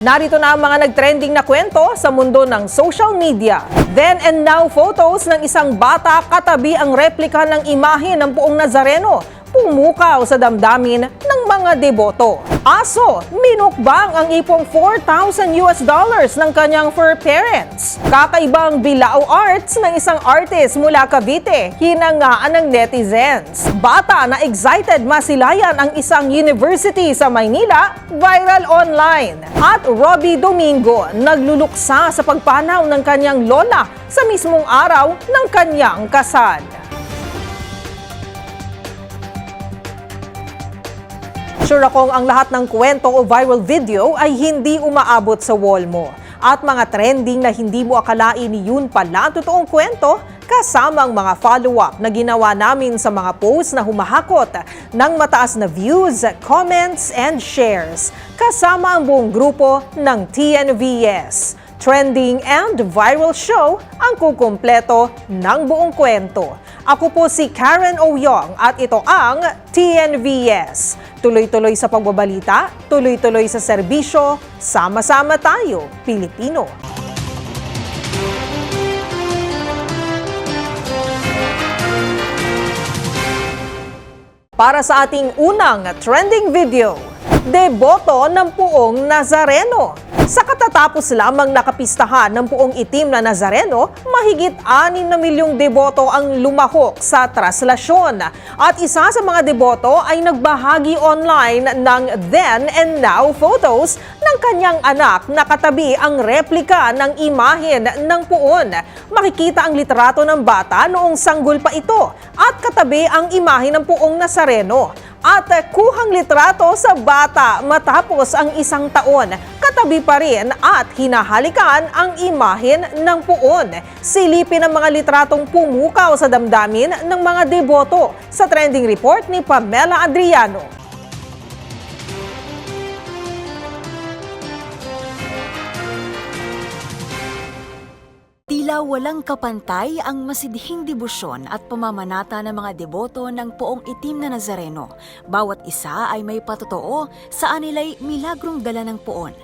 Narito na ang mga nagtrending na kwento sa mundo ng social media. Then and now photos ng isang bata katabi ang replika ng imahe ng buong Nazareno pumukaw sa damdamin ng mga deboto. Aso, minukbang ang ipong 4,000 US dollars ng kanyang fur parents. Kakaibang bilao arts ng isang artist mula Cavite, hinangaan ng netizens. Bata na excited masilayan ang isang university sa Maynila, viral online. At Robbie Domingo, nagluluksa sa pagpanaw ng kanyang lola sa mismong araw ng kanyang kasal. Sure akong ang lahat ng kwento o viral video ay hindi umaabot sa wall mo. At mga trending na hindi mo akalain yun pala totoong kwento kasama ang mga follow-up na ginawa namin sa mga posts na humahakot ng mataas na views, comments, and shares. Kasama ang buong grupo ng TNVS. Trending and viral show ang kukumpleto ng buong kwento. Ako po si Karen Oyong at ito ang TNVS. Tuloy-tuloy sa pagbabalita, tuloy-tuloy sa serbisyo, sama-sama tayo, Pilipino. Para sa ating unang trending video, deboto ng puong Nazareno. Sa katatapos lamang nakapistahan ng puong itim na Nazareno, mahigit 6 na milyong deboto ang lumahok sa traslasyon. At isa sa mga deboto ay nagbahagi online ng then and now photos ng kanyang anak na katabi ang replika ng imahen ng puon. Makikita ang litrato ng bata noong sanggol pa ito at katabi ang imahe ng puong Nazareno at kuhang litrato sa bata matapos ang isang taon. Katabi pa rin at hinahalikan ang imahin ng puon. Silipin ang mga litratong pumukaw sa damdamin ng mga deboto sa trending report ni Pamela Adriano. Tila walang kapantay ang masidhing debosyon at pamamanata ng mga deboto ng poong itim na Nazareno. Bawat isa ay may patotoo sa anilay milagrong dala ng poon.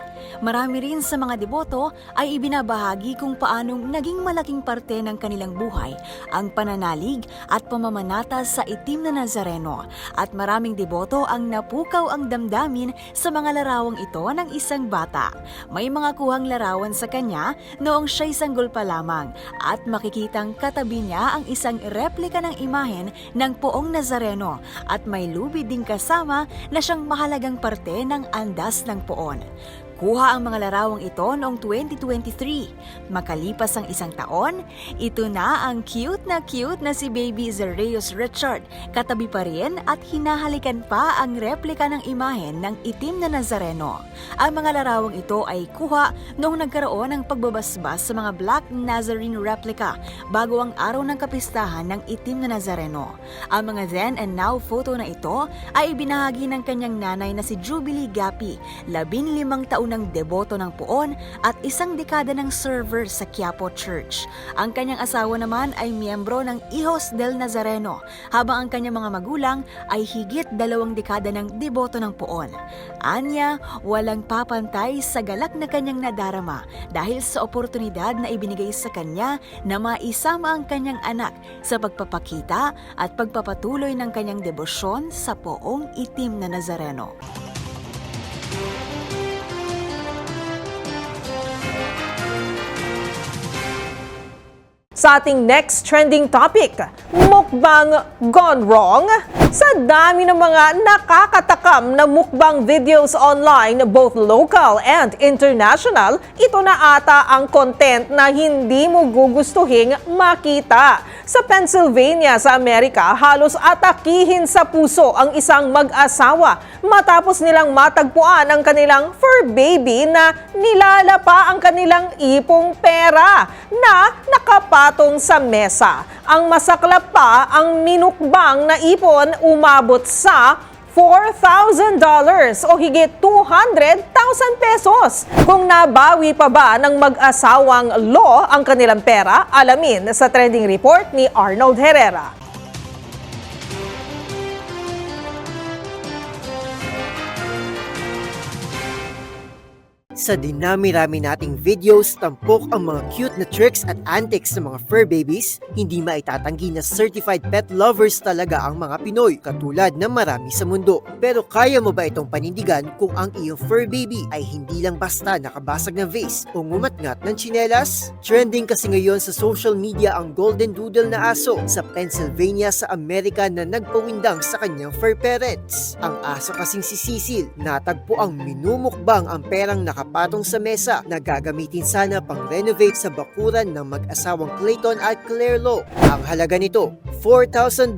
Marami rin sa mga deboto ay ibinabahagi kung paanong naging malaking parte ng kanilang buhay ang pananalig at pamamanata sa itim na Nazareno at maraming deboto ang napukaw ang damdamin sa mga larawang ito ng isang bata. May mga kuhang larawan sa kanya noong siya'y sanggol pa lamang at makikitang katabi niya ang isang replika ng imahen ng poong Nazareno at may lubid ding kasama na siyang mahalagang parte ng andas ng poon. Kuha ang mga larawang ito noong 2023. Makalipas ang isang taon, ito na ang cute na cute na si baby Zareus Richard. Katabi pa rin at hinahalikan pa ang replika ng imahen ng itim na Nazareno. Ang mga larawang ito ay kuha noong nagkaroon ng pagbabasbas sa mga Black Nazarene replica bago ang araw ng kapistahan ng itim na Nazareno. Ang mga then and now photo na ito ay ibinahagi ng kanyang nanay na si Jubilee Gapi, labin limang taon ng deboto ng puon at isang dekada ng server sa Quiapo Church. Ang kanyang asawa naman ay miyembro ng Hijos del Nazareno, habang ang kanyang mga magulang ay higit dalawang dekada ng deboto ng puon. Anya, walang papantay sa galak na kanyang nadarama dahil sa oportunidad na ibinigay sa kanya na maisama ang kanyang anak sa pagpapakita at pagpapatuloy ng kanyang debosyon sa poong itim na Nazareno. Sa ating next trending topic, mukbang gone wrong? Sa dami ng mga nakakatakam na mukbang videos online, both local and international, ito na ata ang content na hindi mo gugustuhing makita. Sa Pennsylvania sa Amerika, halos atakihin sa puso ang isang mag-asawa matapos nilang matagpuan ang kanilang fur baby na nilalapa ang kanilang ipong pera na nakapatong sa mesa. Ang masaklap pa, ang minukbang na ipon umabot sa $4,000 o higit 200,000 pesos. Kung nabawi pa ba ng mag-asawang law ang kanilang pera, alamin sa trending report ni Arnold Herrera. Sa dinami-rami nating videos, tampok ang mga cute na tricks at antics ng mga fur babies, hindi maitatanggi na certified pet lovers talaga ang mga Pinoy, katulad ng marami sa mundo. Pero kaya mo ba itong panindigan kung ang iyong fur baby ay hindi lang basta nakabasag na vase o ngumatngat ng tsinelas? Trending kasi ngayon sa social media ang golden doodle na aso sa Pennsylvania sa Amerika na nagpawindang sa kanyang fur parents. Ang aso kasing si Cecil, natagpo ang minumukbang ang perang nakapatong sa mesa na gagamitin sana pang renovate sa bakuran ng mag-asawang Clayton at Claire Lowe. Ang halaga nito, $4,000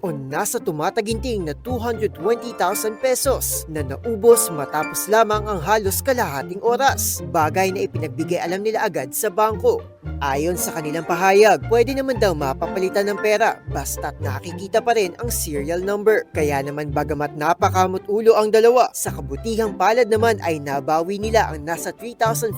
o nasa tumataginting na 220,000 pesos na naubos matapos lamang ang halos kalahating oras. Bagay na ipinagbigay alam nila agad sa bangko. Ayon sa kanilang pahayag, pwede naman daw mapapalitan ng pera basta't nakikita pa rin ang serial number. Kaya naman bagamat napakamot ulo ang dalawa, sa kabutihang palad naman ay nabawi nila ang nasa $3,500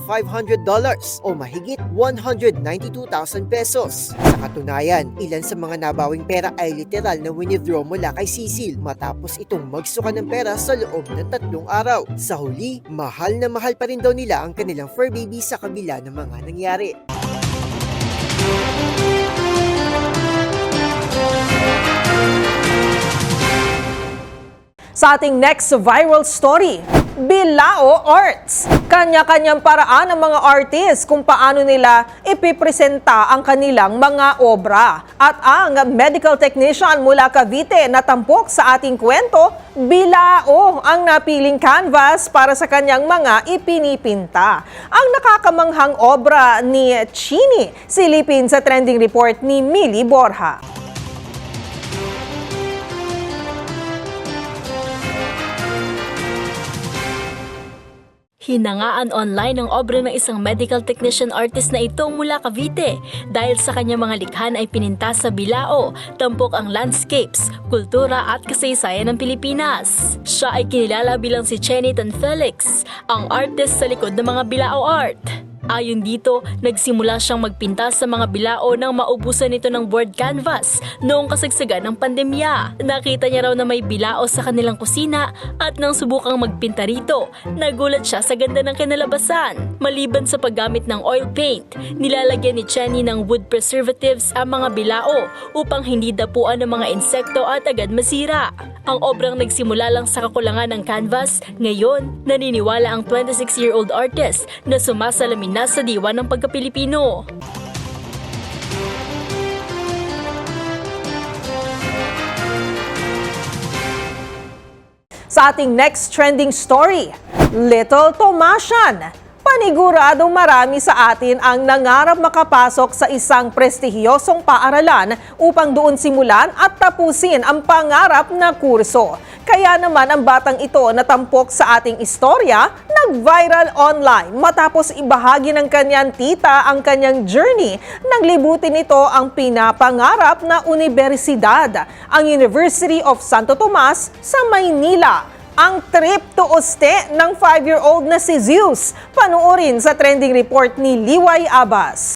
o mahigit 192,000 pesos. Sa katunayan, ilan sa mga nabawing pera ay literal na winidraw mula kay Cecil matapos itong magsuka ng pera sa loob ng tatlong araw. Sa huli, mahal na mahal pa rin daw nila ang kanilang fur baby sa kabila ng mga nangyari. Sa ating next viral story, Bilao Arts. Kanya-kanyang paraan ng mga artist kung paano nila ipipresenta ang kanilang mga obra. At ang medical technician mula Cavite na tampok sa ating kwento, Bilao ang napiling canvas para sa kanyang mga ipinipinta. Ang nakakamanghang obra ni Chini, silipin sa trending report ni Mili Borja. Hinangaan online ang obra ng isang medical technician artist na ito mula Cavite dahil sa kanyang mga likhan ay pininta sa Bilao, tampok ang landscapes, kultura at kasaysayan ng Pilipinas. Siya ay kinilala bilang si Chenitan Felix, ang artist sa likod ng mga Bilao art. Ayon dito, nagsimula siyang magpinta sa mga bilao nang maubusan nito ng board canvas noong kasagsagan ng pandemya. Nakita niya raw na may bilao sa kanilang kusina at nang subukang magpinta rito, nagulat siya sa ganda ng kinalabasan. Maliban sa paggamit ng oil paint, nilalagyan ni Chenny ng wood preservatives ang mga bilao upang hindi dapuan ng mga insekto at agad masira. Ang obrang nagsimula lang sa kakulangan ng canvas, ngayon naniniwala ang 26-year-old artist na sumasalamin na sa diwa ng pagka-Pilipino. Sa ating next trending story, Little Tomasian. Paniguradong marami sa atin ang nangarap makapasok sa isang prestihiyosong paaralan upang doon simulan at tapusin ang pangarap na kurso. Kaya naman ang batang ito na tampok sa ating istorya, nag-viral online matapos ibahagi ng kanyang tita ang kanyang journey. Naglibutin nito ang pinapangarap na universidad, ang University of Santo Tomas sa Maynila ang trip to Oste ng 5-year-old na si Zeus. Panoorin sa trending report ni Liway Abbas.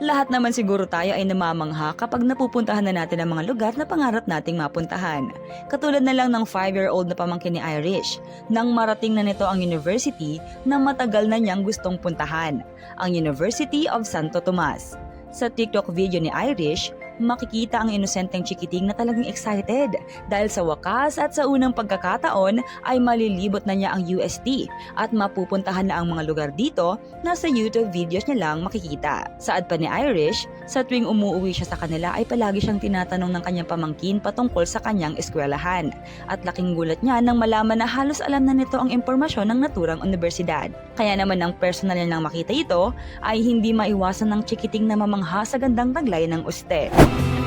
Lahat naman siguro tayo ay namamangha kapag napupuntahan na natin ang mga lugar na pangarap nating mapuntahan. Katulad na lang ng 5-year-old na pamangkin ni Irish, nang marating na nito ang university na matagal na niyang gustong puntahan, ang University of Santo Tomas. Sa TikTok video ni Irish, makikita ang inosenteng chikiting na talagang excited dahil sa wakas at sa unang pagkakataon ay malilibot na niya ang UST at mapupuntahan na ang mga lugar dito na sa YouTube videos niya lang makikita. Saad pa ni Irish, sa tuwing umuwi siya sa kanila ay palagi siyang tinatanong ng kanyang pamangkin patungkol sa kanyang eskwelahan. At laking gulat niya nang malaman na halos alam na nito ang impormasyon ng naturang universidad. Kaya naman nang personal niya nang makita ito, ay hindi maiwasan ng chikiting na mamangha sa gandang taglay ng uste.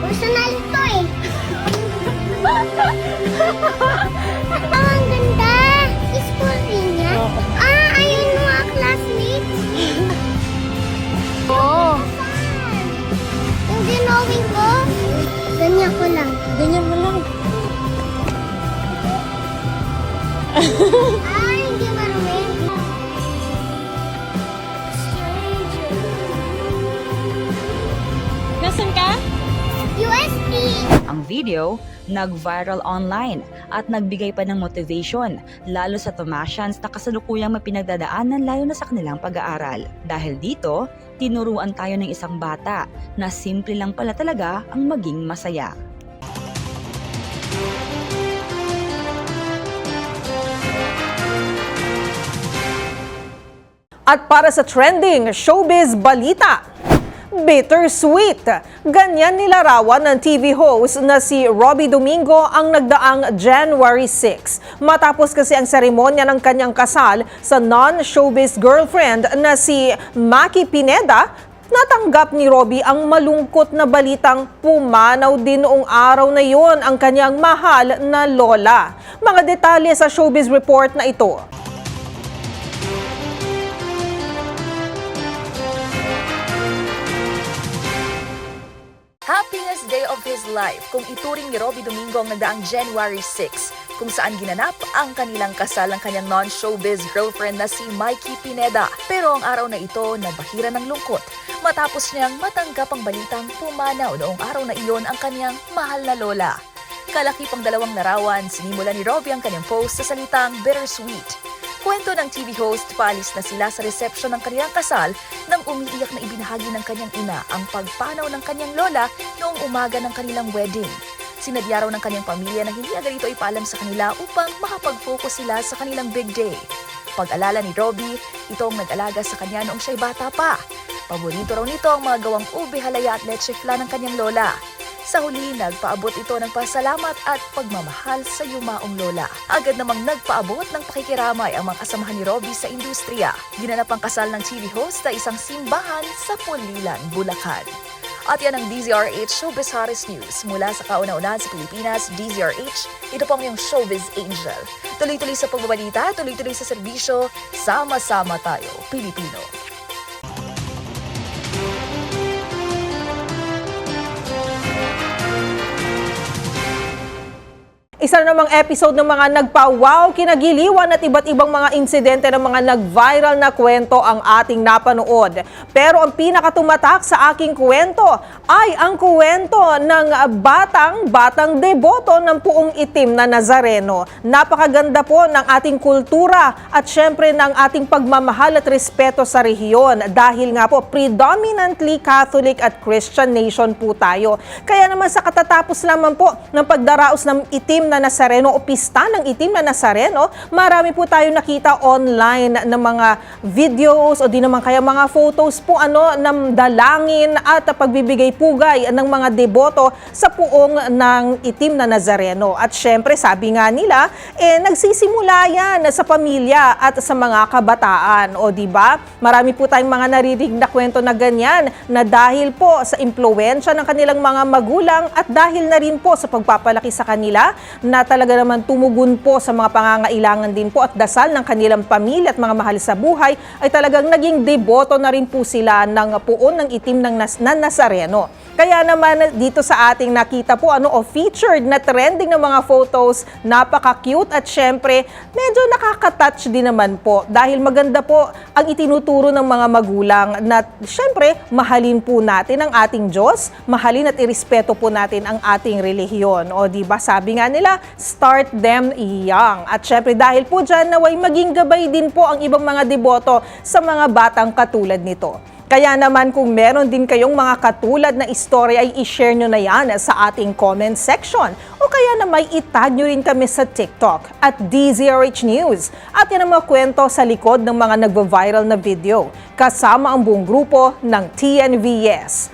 Personal to eh. ang ganda. School din niya. Ah, ayun mga classmates. Oo. Yung ginawin ko, ganyan ko lang. Ganyan mo lang. Ang video, nag-viral online at nagbigay pa ng motivation lalo sa Tomasians na kasalukuyang mapinagdadaanan layo na sa kanilang pag-aaral. Dahil dito, tinuruan tayo ng isang bata na simple lang pala talaga ang maging masaya. At para sa trending showbiz balita, bittersweet. Ganyan nilarawan ng TV host na si Robbie Domingo ang nagdaang January 6. Matapos kasi ang seremonya ng kanyang kasal sa non-showbiz girlfriend na si Maki Pineda, Natanggap ni Robbie ang malungkot na balitang pumanaw din noong araw na yon ang kanyang mahal na lola. Mga detalye sa showbiz report na ito. Happiest day of his life kung ituring ni Robbie Domingo ang nagdaang January 6 kung saan ginanap ang kanilang kasal ng kanyang non-showbiz girlfriend na si Mikey Pineda. Pero ang araw na ito nabahira ng lungkot matapos niyang matanggap ang balitang pumanaw noong araw na iyon ang kanyang mahal na lola. Kalaki pang dalawang larawan, sinimula ni Robbie ang kanyang post sa salitang bittersweet. Kwento ng TV host, paalis na sila sa reception ng kanilang kasal nang umiiyak na ibinahagi ng kanyang ina ang pagpanaw ng kanyang lola noong umaga ng kanilang wedding. Sinadya raw ng kanyang pamilya na hindi agad ito ipaalam sa kanila upang makapag-focus sila sa kanilang big day. Pag-alala ni Robbie, ito ang nag-alaga sa kanya noong siya'y bata pa. Paborito raw nito ang mga gawang ube halaya at leche flan ng kanyang lola. Sa huli, nagpaabot ito ng pasalamat at pagmamahal sa yumaong lola. Agad namang nagpaabot ng pakikiramay ang mga kasamahan ni Robbie sa industriya. Ginanap ang kasal ng TV host sa isang simbahan sa Pulilan, Bulacan. At yan ang DZRH Showbiz Hottest News. Mula sa kauna-unahan sa Pilipinas, DZRH, ito po ang iyong Showbiz Angel. Tuloy-tuloy sa pagbabalita, tuloy-tuloy sa serbisyo, sama-sama tayo, Pilipino. Isa na namang episode ng mga nagpa-wow, kinagiliwan at iba't ibang mga insidente ng mga nag-viral na kwento ang ating napanood. Pero ang pinakatumatak sa aking kwento ay ang kwento ng batang-batang deboto ng puong itim na Nazareno. Napakaganda po ng ating kultura at syempre ng ating pagmamahal at respeto sa rehiyon dahil nga po predominantly Catholic at Christian nation po tayo. Kaya naman sa katatapos naman po ng pagdaraos ng itim na Nazareno o pista ng itim na Nazareno, marami po tayo nakita online ng mga videos o di naman kaya mga photos po ano ng dalangin at pagbibigay pugay ng mga deboto sa puong ng itim na Nazareno. At syempre, sabi nga nila, eh nagsisimula yan sa pamilya at sa mga kabataan. O di ba? Marami po tayong mga narinig na kwento na ganyan na dahil po sa impluensya ng kanilang mga magulang at dahil na rin po sa pagpapalaki sa kanila na talaga naman tumugon po sa mga pangangailangan din po at dasal ng kanilang pamilya at mga mahal sa buhay ay talagang naging deboto na rin po sila ng puon ng itim ng nas- na Nazareno. Kaya naman dito sa ating nakita po ano o featured na trending ng mga photos, napaka-cute at syempre medyo nakaka-touch din naman po dahil maganda po ang itinuturo ng mga magulang na syempre mahalin po natin ang ating Diyos, mahalin at irespeto po natin ang ating relihiyon. O di ba sabi nga nila, start them young. At syempre dahil po dyan naway maging gabay din po ang ibang mga deboto sa mga batang katulad nito. Kaya naman kung meron din kayong mga katulad na istorya ay i-share nyo na yan sa ating comment section. O kaya na may itag nyo rin kami sa TikTok at DZRH News. At yan ang mga kwento sa likod ng mga nagva-viral na video. Kasama ang buong grupo ng TNVS.